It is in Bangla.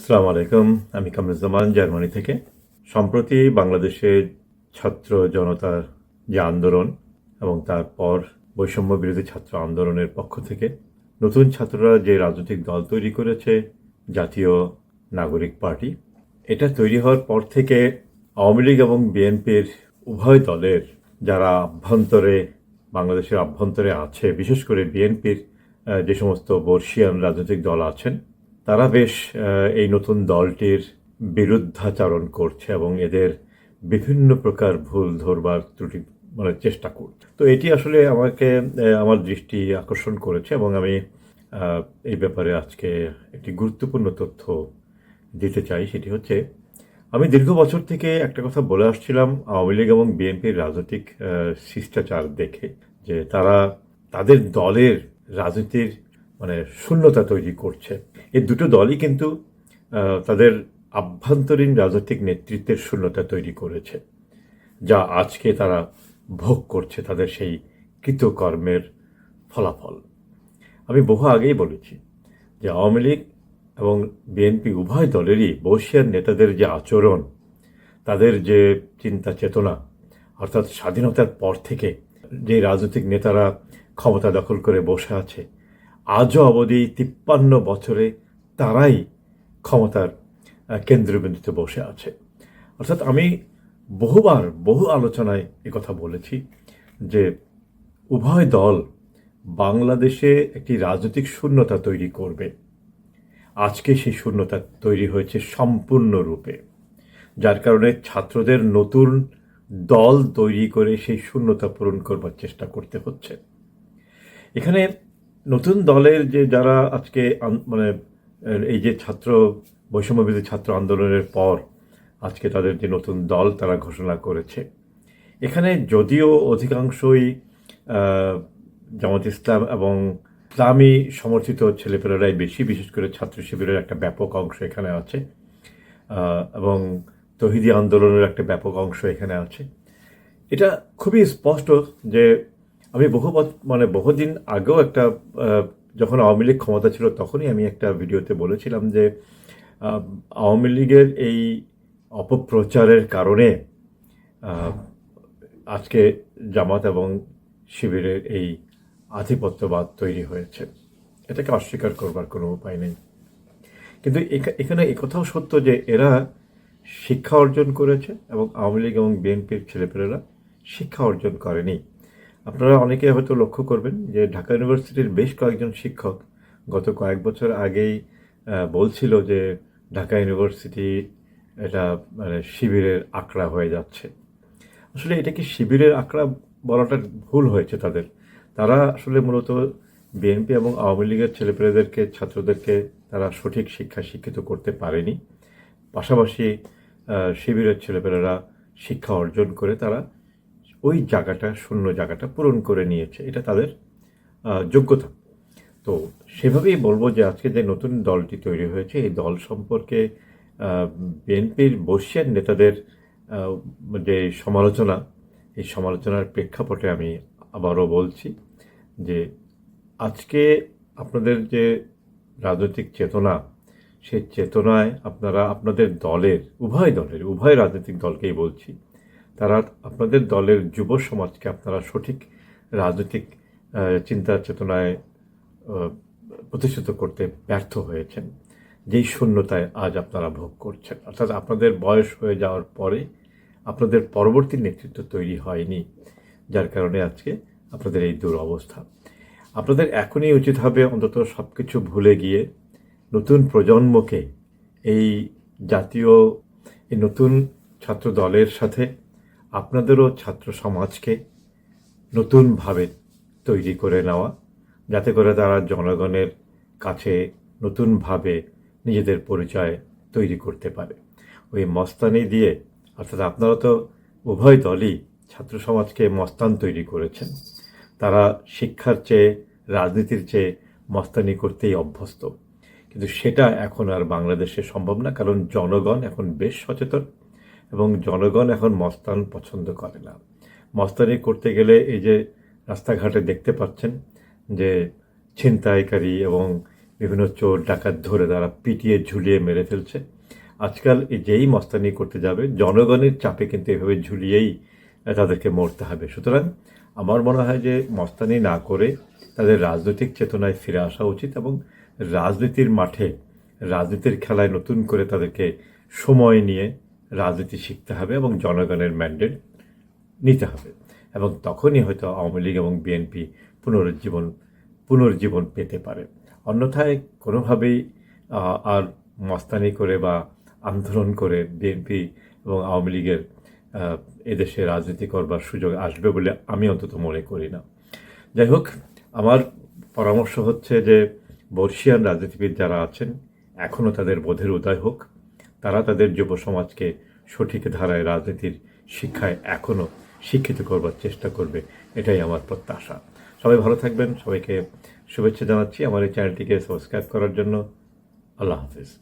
আসসালামু আলাইকুম। আমি কামরুজ্জামান, জার্মানি থেকে। সম্প্রতি বাংলাদেশের ছাত্র জনতার যে আন্দোলন এবং তারপর বৈষম্য বিরোধী ছাত্র আন্দোলনের পক্ষ থেকে নতুন ছাত্ররা যে রাজনৈতিক দল তৈরি করেছে, জাতীয় নাগরিক পার্টি, এটা তৈরি হওয়ার পর থেকে আওয়ামী লীগ এবং বিএনপির উভয় দলের যারা আভ্যন্তরে, বাংলাদেশের আভ্যন্তরে আছে, বিশেষ করে বিএনপির যে সমস্ত বর্ষিয়ান রাজনৈতিক দল আছেন তারা বেশ এই নতুন দলটির বিরুদ্ধাচরণ করছে এবং এদের বিভিন্ন প্রকার ভুল ধরবার ত্রুটি মানে চেষ্টা করছে। তো এটি আসলে আমাকে আমার দৃষ্টি আকর্ষণ করেছে এবং আমি এই ব্যাপারে আজকে একটি গুরুত্বপূর্ণ তথ্য দিতে চাই। সেটি হচ্ছে, আমি দীর্ঘ বছর থেকে একটা কথা বলে আসছিলাম আওয়ামী লীগ এবং বিএনপির রাজনৈতিক শিষ্টাচার দেখে যে তারা তাদের দলের রাজনীতির মানে শূন্যতা তৈরি করছে। এই দুটো দলই কিন্তু তাদের আভ্যন্তরীণ রাজনৈতিক নেতৃত্বের শূন্যতা তৈরি করেছে, যা আজকে তারা ভোগ করছে তাদের সেই কৃতকর্মের ফলাফল। আমি বহু আগেই বলেছি যে আওয়ামী লীগ এবং বিএনপি উভয় দলেরই বর্ষিয়ার নেতাদের যে আচরণ, তাদের যে চিন্তা চেতনা, অর্থাৎ স্বাধীনতার পর থেকে যে রাজনৈতিক নেতারা ক্ষমতা দখল করে বসে আছে আজও অবধি তিপ্পান্ন বছরে তারাই ক্ষমতার কেন্দ্রবিন্দুতে বসে আছে। অর্থাৎ আমি বহুবার বহু আলোচনায় কথা বলেছি যে উভয় দল বাংলাদেশে একটি রাজনৈতিক শূন্যতা তৈরি করবে। আজকে সেই শূন্যতা তৈরি হয়েছে সম্পূর্ণরূপে, যার কারণে ছাত্রদের নতুন দল তৈরি করে সেই শূন্যতা পূরণ করবার চেষ্টা করতে হচ্ছে। এখানে নতুন দলের যে যারা আজকে মানে এই যে ছাত্র, বৈষম্যবিরোধী ছাত্র আন্দোলনের পর আজকে তাদের যে নতুন দল তারা ঘোষণা করেছে। এখানে যদিও অধিকাংশই জামাত ইসলাম এবং ইসলামী সমর্থিত ছেলেপেলেরাই বেশি, বিশেষ করে ছাত্র শিবিরের একটা ব্যাপক অংশ এখানে আছে এবং তহিদি আন্দোলনের একটা ব্যাপক অংশ এখানে আছে। এটা খুবই স্পষ্ট যে আমি বহু মানে বহুদিন আগেও একটা যখন আওয়ামী লীগ ক্ষমতা ছিল তখনই আমি একটা ভিডিওতে বলেছিলাম যে আওয়ামী লীগের এই অপপ্রচারের কারণে আজকে জামাত এবং শিবিরের এই আধিপত্যবাদ তৈরি হয়েছে। এটাকে অস্বীকার করবার কোনো উপায় নেই। কিন্তু এখা- এখানে একথাও সত্য যে, এরা শিক্ষা অর্জন করেছে এবং আওয়ামী লীগ এবং বিএনপির ছেলেপেলেরা শিক্ষা অর্জন করেনি। আপনারা অনেকে হয়তো লক্ষ্য করবেন যে ঢাকা ইউনিভার্সিটির বেশ কয়েকজন শিক্ষক গত কয়েক বছর আগেই বলছিল যে ঢাকা ইউনিভার্সিটি এটা মানে শিবিরের আঁকড়া হয়ে যাচ্ছে। আসলে এটা কি শিবিরের আঁকড়া বলাটা ভুল হয়েছে তাদের? তারা আসলে মূলত বিএনপি এবং আওয়ামী লীগের ছেলেপেলেদেরকে, ছাত্রদেরকে তারা সঠিক শিক্ষা শিক্ষিত করতে পারেনি। পাশাপাশি শিবিরের ছেলেপেলেরা শিক্ষা অর্জন করে তারা ওই জায়গাটা, শূন্য জায়গাটা পূরণ করে নিয়েছে। এটা তাদের যোগ্যতা। তো সেভাবেই বলব যে আজকে যে নতুন দলটি তৈরি হয়েছে, এই দল সম্পর্কে বিএনপির বর্ষিয়ান নেতাদের যে সমালোচনা, এই সমালোচনার প্রেক্ষাপটে আমি আবারও বলছি যে আজকে আপনাদের যে রাজনৈতিক চেতনা, সেই চেতনায় আপনারা, আপনাদের দলের, উভয় দলের, উভয় রাজনৈতিক দলকেই বলছি তারা আপনাদের দলের যুব সমাজকে আপনারা সঠিক রাজনৈতিক চিন্তা চেতনায় প্রতিষ্ঠিত করতে ব্যর্থ হয়েছেন। যেই শূন্যতায় আজ আপনারা ভোগ করছেন। অর্থাৎ আপনাদের বয়স হয়ে যাওয়ার পরে আপনাদের পরবর্তী নেতৃত্ব তৈরি হয়নি, যার কারণে আজকে আপনাদের এই দুরবস্থা। আপনাদের এখনই উচিত হবে অন্তত সব কিছু ভুলে গিয়ে নতুন প্রজন্মকে এই জাতীয়, এই নতুন ছাত্র দলের সাথে আপনাদেরও ছাত্র সমাজকে নতুনভাবে তৈরি করে নেওয়া, যাতে করে তারা জনগণের কাছে নতুনভাবে নিজেদের পরিচয় তৈরি করতে পারে। ওই মস্তানি দিয়ে, অর্থাৎ আপনারা তো উভয় দলই ছাত্র সমাজকে মস্তান তৈরি করেছেন, তারা শিক্ষার চেয়ে, রাজনীতির চেয়ে মস্তানি করতেই অভ্যস্ত। কিন্তু সেটা এখন আর বাংলাদেশে সম্ভব না, কারণ জনগণ এখন বেশ সচেতন। এবং জনগণ এখন মস্তান পছন্দ করে না। মস্তানি করতে গেলে এই যে রাস্তাঘাটে দেখতে পাচ্ছেন যে ছিনতাইকারী এবং বিভিন্ন চোর, ডাকাত ধরে তারা পিটিয়ে ঝুলিয়ে মেরে ফেলছে। আজকাল এই যেই মস্তানি করতে যাবে, জনগণের চাপে কিন্তু এভাবে ঝুলিয়েই তাদেরকে মরতে হবে। সুতরাং আমার মনে হয় যে মস্তানি না করে তাদের রাজনৈতিক চেতনায় ফিরে আসা উচিত এবং রাজনীতির মাঠে, রাজনীতির খেলায় নতুন করে তাদেরকে সময় নিয়ে রাজনীতি শিখতে হবে এবং জনগণের ম্যান্ডেট নিতে হবে। এবং তখনই হয়তো আওয়ামী লীগ এবং বিএনপি পুনরুজ্জীবন পুনর্জীবন পেতে পারে। অন্যথায় কোনোভাবেই আর মস্তানি করে বা আন্দোলন করে বিএনপি এবং আওয়ামী লীগের এদেশে রাজনীতি করবার সুযোগ আসবে বলে আমি অন্তত মনে করি না। যাই হোক, আমার পরামর্শ হচ্ছে যে বর্ষিয়ান রাজনীতিবিদ যারা আছেন এখনও তাদের বোধের উদয় হোক। তারা তাদের যুব সমাজকে সঠিক ধারায় রাজনীতির শিক্ষায় এখনও শিক্ষিত করবার চেষ্টা করবে, এটাই আমার প্রত্যাশা। সবাই ভালো থাকবেন, সবাইকে শুভেচ্ছা জানাচ্ছি। আমার এই চ্যানেলটিকে সাবস্ক্রাইব করার জন্য। আল্লাহ হাফিজ।